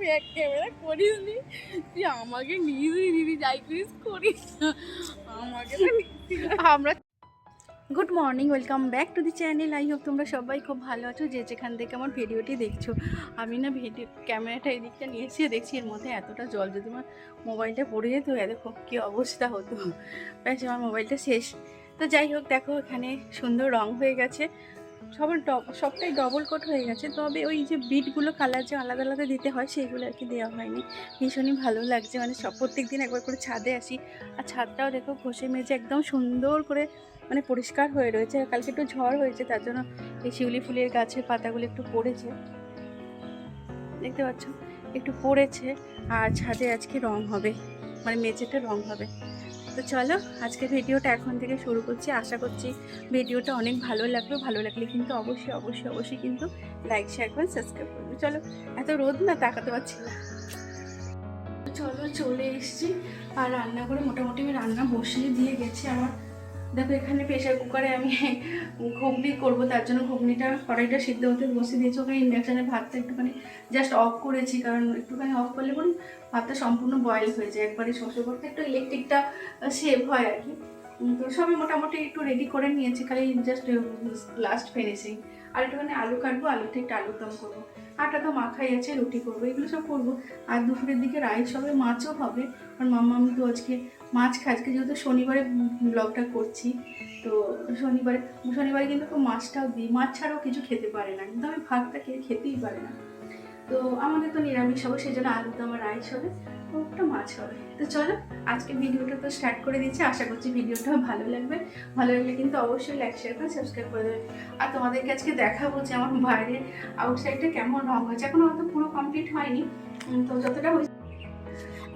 Back camera করিস নি তুই আমাকে নিয়ে দিদি যাই করিস করিস। আমাকে। আমরা good morning, welcome back to the channel I hope তোমরা সবাই খুব ভালো আছো যে যেখান থেকে আমার ভিডিওটি দেখছ, আমি না ভিডিও, ক্যামেরাটা এই দিকটা নিয়ে এসে দেখছি এর মধ্যে এতটা জল যদি আমার মোবাইলটা পড়ে যেত দেখো কী অবস্থা হতো ব্যাস, আমার মোবাইলটা শেষ তো যাই হোক, দেখো এখানে সুন্দর রং হয়ে গেছে সবার সবটাই ডবল কোট হয়ে গেছে। তবে ওই যে বিটগুলো কালার যে আলাদা আলাদা দিতে হয় সেইগুলো আর কি দেওয়া হয়নি। ভীষণই ভালো লাগছে। মানে সব প্রত্যেক দিন একবার করে ছাদে আসি। আর ছাদটাও দেখো, ঘষে মেজে একদম সুন্দর করে মানে পরিষ্কার হয়ে রয়েছে। আর কালকে একটু ঝড় হয়েছে, তার জন্য এই শিউলি ফুলের গাছের পাতাগুলো একটু পড়েছে। দেখতে পাচ্ছ? একটু পড়েছে। আর ছাদে আজকে রং হবে। মানে মেঝেটা রং হবে। তো চলো আজকে ভিডিওটা এখন থেকে শুরু করছি। আশা করছি ভিডিওটা অনেক ভালো লাগবে ভালো লাগলে কিন্তু অবশ্যই অবশ্যই অবশ্যই কিন্তু লাইক শেয়ার করে সাবস্ক্রাইব করবে। চলো, এত রোদ না, তাকাতে পারছি না। চলো, চলে এসছি। আর রান্না করে মোটামুটি আমি রান্না বসিয়ে দিয়ে গেছি আমার দেখো, এখানে প্রেশার কুকারে আমি ঘুগনি করব, তার জন্য ঘুগনিটা, কড়াইটা সিদ্ধ হতে বসিয়ে দিয়েছি। ওখানে ইন্ডাকশানে ভাতটা একটুখানি জাস্ট অফ করেছি, কারণ একটুখানি অফ করলে পরে ভাতটা সম্পূর্ণ বয়েল হয়ে যায়। একবারে শ্বশুর করতে একটু ইলেকট্রিকটা সেভ হয় আর কি। তো সবই মোটামুটি একটু রেডি করে নিয়েছি, খালি জাস্ট লাস্ট ফিনিশিং আর একটুখানি আলু কাটবো, আলুতে একটু আলুর দম করব। আটা তো মাখাই আছে, রুটি করব, এগুলো সব করব। আর দুপুরের দিকে রাইস হবে, মাছও হবে। কারণ মাম্মা, আমি তো আজকে মাছ খাই, আজকে যেহেতু শনিবারে ব্লগটা করছি, তো শনিবারে শনিবারে কিন্তু মাছটাও দিই। মাছ ছাড়াও কিছু খেতে পারে না। কিন্তু আমি ভাতটা খেয়ে খেতেই পারে না। তো আমাদের তো নিরামিষ হবে, সেই জন্য আলু তো আমার রাইস হবে একটা মাছ হবে। তো চলো আজকে ভিডিওটা তো স্টার্ট করে দিচ্ছি, আশা করছি ভিডিওটা ভালো লাগবে। ভালো লাগলে কিন্তু অবশ্যই লাইক শেয়ার করে সাবস্ক্রাইব করে দেবে। আর তোমাদেরকে আজকে দেখাবো যে আমার বাইরের আউটসাইডটা কেমন রং হয়েছে। এখনও হয়তো পুরো কমপ্লিট হয়নি তো যতটা হয়েছে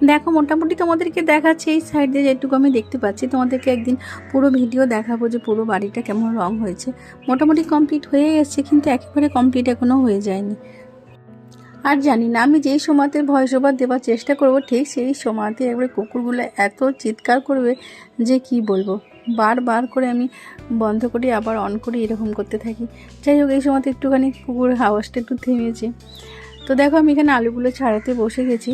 দেখো, মোটামুটি তোমাদেরকে দেখাচ্ছে, এই সাইড দিয়ে যেটুকু আমি দেখতে পাচ্ছি, তোমাদেরকে একদিন পুরো ভিডিও দেখাবো যে পুরো বাড়িটা কেমন রং হয়েছে। মোটামুটি কমপ্লিট হয়ে গেছে কিন্তু একেবারে কমপ্লিট এখনও হয়ে যায়নি। আর জানি না, আমি যেই সময়তে ভয়েস ওভার দেওয়ার চেষ্টা করব, ঠিক সেই সময়তে একবারে কুকুরগুলো এত চিৎকার করবে যে কি বলব। বারবার করে আমি বন্ধ করি, আবার অন করি, এরকম করতে থাকি। যাই হোক, এই সময়তে একটুখানি কুকুরের আওয়াজটা একটু থেমেছে। তো দেখো, আমি এখানে আলুগুলো ছাড়াতে বসে গেছি।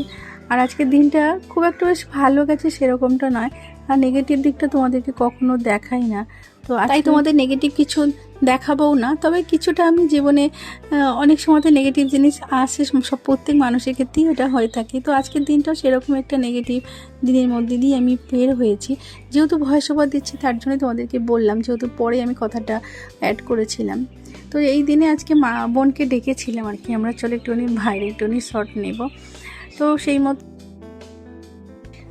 আর আজকের দিনটা খুব একটা বেশ ভালো গেছে, সেরকমটা নয়। আর নেগেটিভ দিকটা তোমাদেরকে কখনো দেখাই না। তো তাই তোমাদের নেগেটিভ কিছু দেখাবও না তবে কিছুটা আমি জীবনে অনেক সময়তে নেগেটিভ জিনিস আসে সব প্রত্যেক মানুষের ক্ষেত্রেই এটা হয়ে থাকে। তো আজকের দিনটাও সেরকম একটা নেগেটিভ দিনের মধ্যে দিয়ে আমি বের হয়েছি। যেহেতু ভয়েস ওভার দিচ্ছি তার জন্য তোমাদেরকে বললাম যেহেতু পরে আমি কথাটা অ্যাড করেছিলাম। তো এই দিনে আজকে মা বোনকে ডেকেছিলাম আর কি আমরা চলে একটুখানি বাইরে একটুখানি শর্ট নেব। তো সেই মতো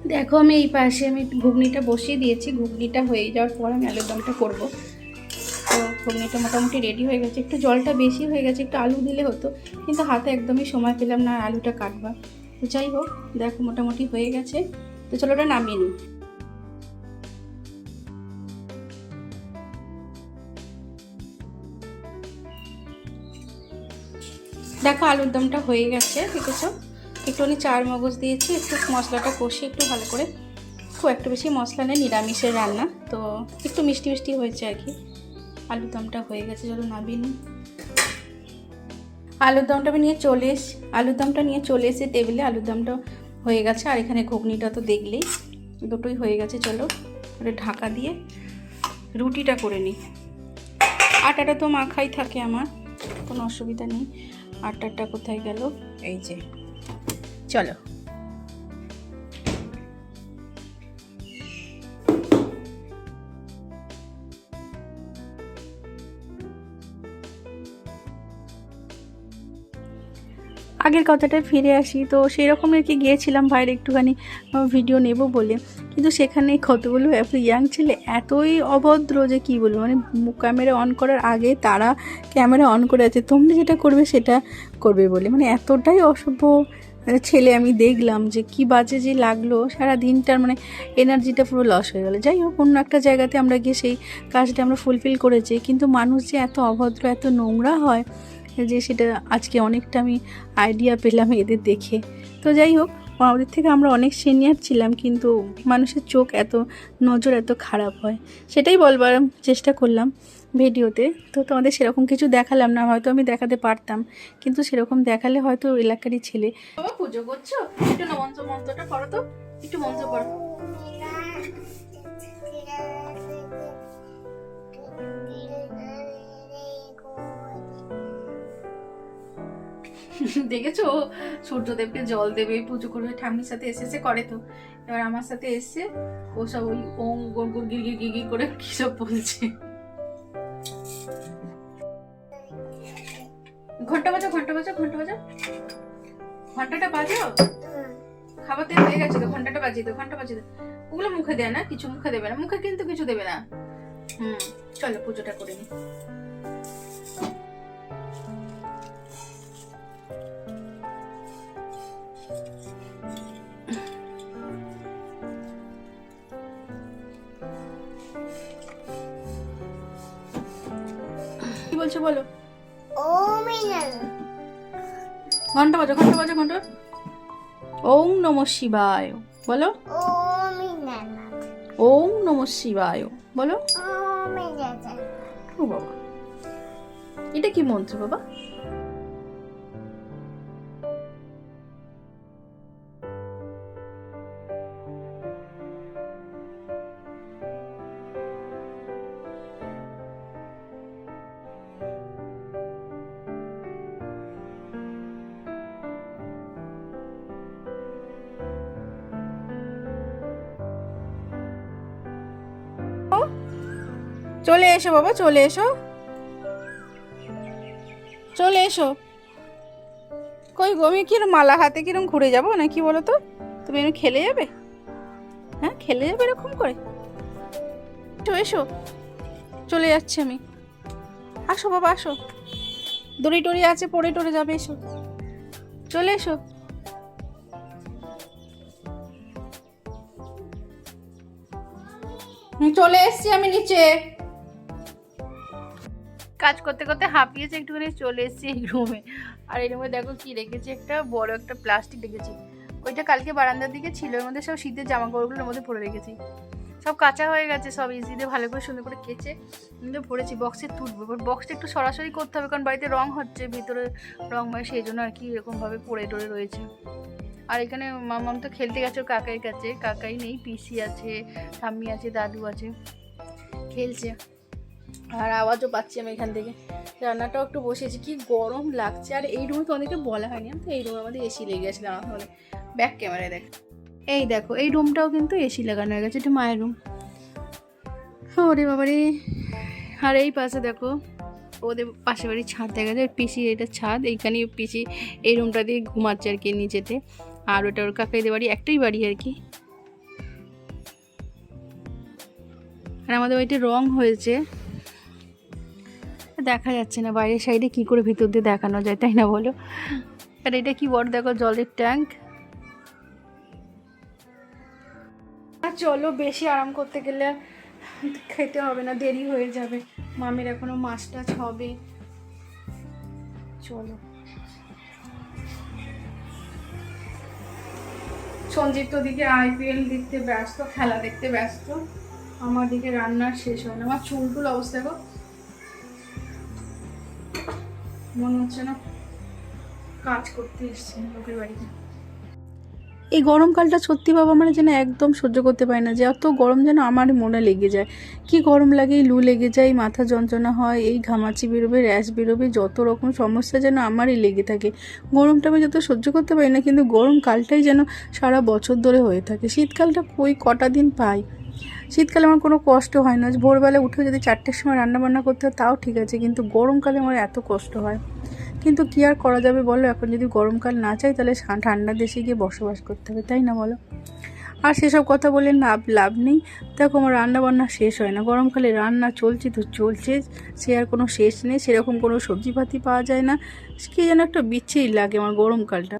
দেখো আমি এই পাশে আমি ঘুগনিটা বসিয়ে দিয়েছি, ঘুগনিটা হয়ে যাওয়ার পর আমি আলুর দমটা করব। তো ঘুগনিটা মোটামুটি রেডি হয়ে গেছে। একটু জলটা বেশি হয়ে গেছে, একটু আলু দিলে হতো, কিন্তু হাতে একদমই সময় পেলাম না আলুটা কাটবা। তো যাই হোক, দেখো মোটামুটি হয়ে গেছে। তো চলো ওটা নামিয়ে নিই। দেখো আলুর দমটা হয়ে গেছে, দেখেছ? একটুখানি চার মগজ দিয়েছি, একটু মশলাটা কষি একটু ভালো করে খুব একটু বেশি মশলা নেই, নিরামিষের রান্না। তো একটু মিষ্টি মিষ্টি হয়েছে আর কি। আলুর দমটা হয়ে গেছে, চলো নাবিয়ে নিই। আলুর দমটা আমি নিয়ে চলে এস, আলুর দমটা নিয়ে চলে এসে টেবিলে আলুর দমটা হয়ে গেছে, আর এখানে ঘুগনিটা তো দেখলেই। দুটোই হয়ে গেছে, চলো ওটা ঢাকা দিয়ে রুটিটা করে নিই। আটাটা তো মাখাই থাকে আমার, কোনো অসুবিধা নেই। আটাটা কোথায় গেল? এই যে। চলো। আগের কথাটায় ফিরে আসি, তো সেই রকম আর কি গিয়েছিলাম বাইরে একটুখানি ভিডিও নেব বলে। কিন্তু সেখানে কতগুলো এত ইয়াং ছেলে, এতই অভদ্র যে কি বলব মানে ক্যামেরা অন করার আগে তারা ক্যামেরা অন করে আছে, তোমরা যেটা করবে সেটা করবে বলে। মানে এতটাই অসভ্য ছেলে আমি দেখলাম যে কি বাজে যে লাগল, সারা দিনটার মানে এনার্জিটা পুরো লস হয়ে গেলো। যাই হোক, অন্য একটা জায়গাতে আমরা গিয়ে সেই কাজটা আমরা ফুলফিল করেছি, কিন্তু মানুষ যে এত অভদ্র, এত নোংরা হয় যে সেটা আজকে অনেকটা আমি আইডিয়া পেলাম এদের দেখে। তো যাই হোক, আমাদের থেকে আমরা অনেক সিনিয়র ছিলাম, কিন্তু মানুষের চোখ এত, নজর এত খারাপ হয়। সেটাই বলবার চেষ্টা করলাম। ভিডিওতে, তো তোমাদের সেরকম কিছু দেখালাম না, হয়তো আমি দেখাতে পারতাম। কিন্তু সেরকম দেখালে হয়তো এলাকারই ছেলে। পুজো করছ? একটু মন্ত্র মন্ত্রটা তো। একটু মন্ত্র করো। দেখেছ? সূর্যদেবকে জল দেবে, পুজো করবে, ঠাম্মির সাথে এসে এসে করে তো। এবার আমার সাথে এসে ও সব ওই ওম গির গির গির গির করে কি সব বলছে। ঘণ্টা বাজাও ঘণ্টা বাজাও ঘণ্টা বাজাও ঘন্টাটা বাজাও খাবার তেল হয়ে গেছে তো, ঘন্টাটা বাজিয়ে দাও, ঘণ্টা বাজিয়ে দাও। ওগুলো মুখে দেয় না, কিছু মুখে দেবে না, মুখে কিন্তু কিছু দেবে না। হুম, চলো পুজোটা করে নি। কি বলছো বলো? ঘণ্টা বাজো ঘণ্টা বাজো ঘণ্টা। ওম নম শিবায় বলো। ওম নম শিবায় বলো। বাবা। এটা কি মন্ত্র বাবা? চলে এসো বাবা, চলে এসো। চলে এসো। কই গো, আমি কিরম মালা হাতে কিরম ঘুরে যাব নাকি বলো তো? তুমি এরকম খেলে যাবে? হ্যাঁ খেলে যাবে এরকম করে? এসো এসো। চলে যাচ্ছি আমি। আসো বাবা, আসো। দড়ি টড়ি আছে, পড়ে টড়ে যাবে, এসো। চলে এসো। চলে এসছি আমি নিচে। কাজ করতে করতে হাঁপিয়েছে, একটুখানি চলে এসেছি এই রুমে আর এই রুমে দেখো কি রেখেছি, একটা বড় একটা প্লাস্টিক রেখেছি। ওইটা কালকে বারান্দার দিকে ছিল, এর মধ্যে সব শীতের জামা কাপড়গুলোর মধ্যে পরে রেখেছি। সব কাঁচা হয়ে গেছে, সব ইজিতে ভালো করে সুন্দর করে কেচে কিন্তু ভরেছি বক্সে তুলবো। এবার বক্সটা একটু সরাসরি করতে হবে, কারণ বাড়িতে রং হচ্ছে, ভিতরে রং মানে সেই জন্য আর কি এরকমভাবে পড়ে টরে রয়েছে। আর এখানে মামাম তো খেলতে গেছে কাকাইয়ের কাছে। কাকাই নেই, পিসি আছে, ঠাম্মি আছে, দাদু আছে, খেলছে। আর আওয়াজও পাচ্ছি আমি এখান থেকে। রান্নাটাও একটু বসেছি কি গরম লাগছে। আর এই রুমে তো অনেকে বলা হয়নি। আমি তো এই রুমে আমাদের এসি লেগে গেছে। তাহলে ব্যাক ক্যামেরায় দেখ। এই দেখো, এই রুমটাও কিন্তু এসি লাগানো হয়ে গেছে। এটা মায়ের রুম ওরে বাবারে। আর এই পাশে দেখো, ওদের পাশে বাড়ির ছাদ দেখা যায়। পিসি এটা ছাদ। এইখানে পিসি এই রুমটা দিয়ে ঘুমাচ্ছে আর কি নিচেতে। আর ওটা ওর কাকাইদের বাড়ি। একটাই বাড়ি আর কি। আর আমাদের বাড়িতে রং হয়েছে। দেখা যাচ্ছে না, বাইরের সাইডে কি করে ভিতর দিয়ে দেখানো যায়, তাই না বলো? আর এটা কি বড়, দেখো জলের ট্যাঙ্ক। আর চলো বেশি আরাম করতে গেলে খেতে হবে না, দেরি হয়ে যাবে। মামির এখনও মাছ টাছ হবে। চলো। সঞ্জিত তো দিকে আইপিএল দেখতে ব্যস্ত, খেলা দেখতে ব্যস্ত। আমার দিকে রান্নার শেষ হয় না। আমার চুল টুল অবস্থা, দেখো। মনে হচ্ছে না কাজ করতে এসছে লোকের বাড়িতে। এই গরমকালটা সত্যি বাবা মানে যেন একদম সহ্য করতে পারি না, যে এত গরম যেন আমার মনে লেগে যায়। কি গরম লাগে, এই লু লেগে যায় মাথা যন্ত্রণা হয়, এই ঘামাচি বেরোবে, র্যাশ বেরোবে, যত রকম সমস্যা যেন আমারই লেগে থাকে। গরমটা আমি যত সহ্য করতে পারি না, কিন্তু গরমকালটাই যেন সারা বছর ধরে হয়ে থাকে। শীতকালটা কই কটা দিন পাই? শীতকালে আমার কোনো কষ্ট হয় না। ভোরবেলা উঠে যদি চারটের সময় রান্নাবান্না করতে হয়, তাও ঠিক আছে, কিন্তু গরমকালে আমার এত কষ্ট হয়। কিন্তু কি আর করা যাবে বলো? এখন যদি গরমকাল না চাই, তাহলে ঠান্ডা দেশে গিয়ে বসবাস করতে হবে, তাই না বলো? আর সেসব কথা বলে লাভ লাভ নেই। দেখো, আমার রান্নাবান্না শেষ হয় না। গরমকালে রান্না চলছে তো চলছে, সে আর কোনো শেষ নেই। সেরকম কোনো সবজিপাতি পাওয়া যায় না। কি যেন একটা বিচ্ছেই লাগে আমার গরমকালটা।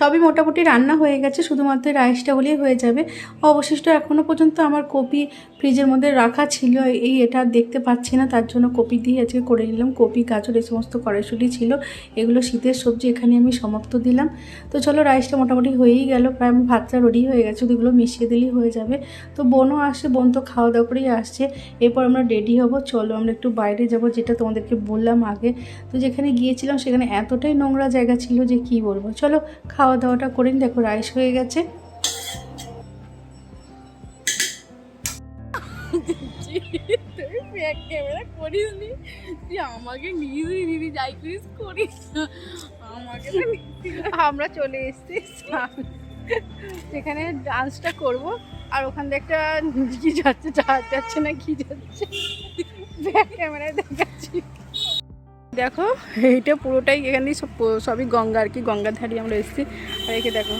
সবই মোটামুটি রান্না হয়ে গেছে, শুধুমাত্র রাইসটা হলেই হয়ে যাবে। অবশিষ্ট এখনও পর্যন্ত আমার কপি ফ্রিজের মধ্যে রাখা ছিল, এই এটা দেখতে পাচ্ছি না, তার জন্য কপি দিয়ে আজকে করে নিলাম। কপি, গাজর, এই সমস্ত কড়াইশুটি ছিল, এগুলো শীতের সবজি, এখানে আমি সমাপ্ত দিলাম। তো চলো, রাইসটা মোটামুটি হয়েই গেল, প্রায় আমার ভাতটা রেডি হয়ে গেছে এগুলো মিশিয়ে দিলেই হয়ে যাবে। তো বোনও আসছে, বোন তো খাওয়া দাওয়া করেই আসছে, এরপর আমরা রেডি হব। চলো, আমরা একটু বাইরে যাব, যেটা তোমাদেরকে বললাম আগে। তো যেখানে গিয়েছিলাম, সেখানে এতটাই নোংরা জায়গা ছিল যে কি বলব। চলো, খাওয়া দাওয়াটা করিনি দেখো রাইস হয়ে গেছে। ক্যামেরা করিস নি তুই আমাকে নিজেই দিদি যাই করিস। করিস আমাকে আমরা চলে এসেছি যেখানে ডান্সটা করব আর ওখান থেকে একটা কি যাচ্ছে যাচ্ছে না কি যাচ্ছে। ব্যাক ক্যামেরায় দেখাচ্ছি। দেখো, এইটা পুরোটাই এখানে সব সবই গঙ্গা আর কি, গঙ্গার ধারে আমরা এসেছি। আর একে দেখো।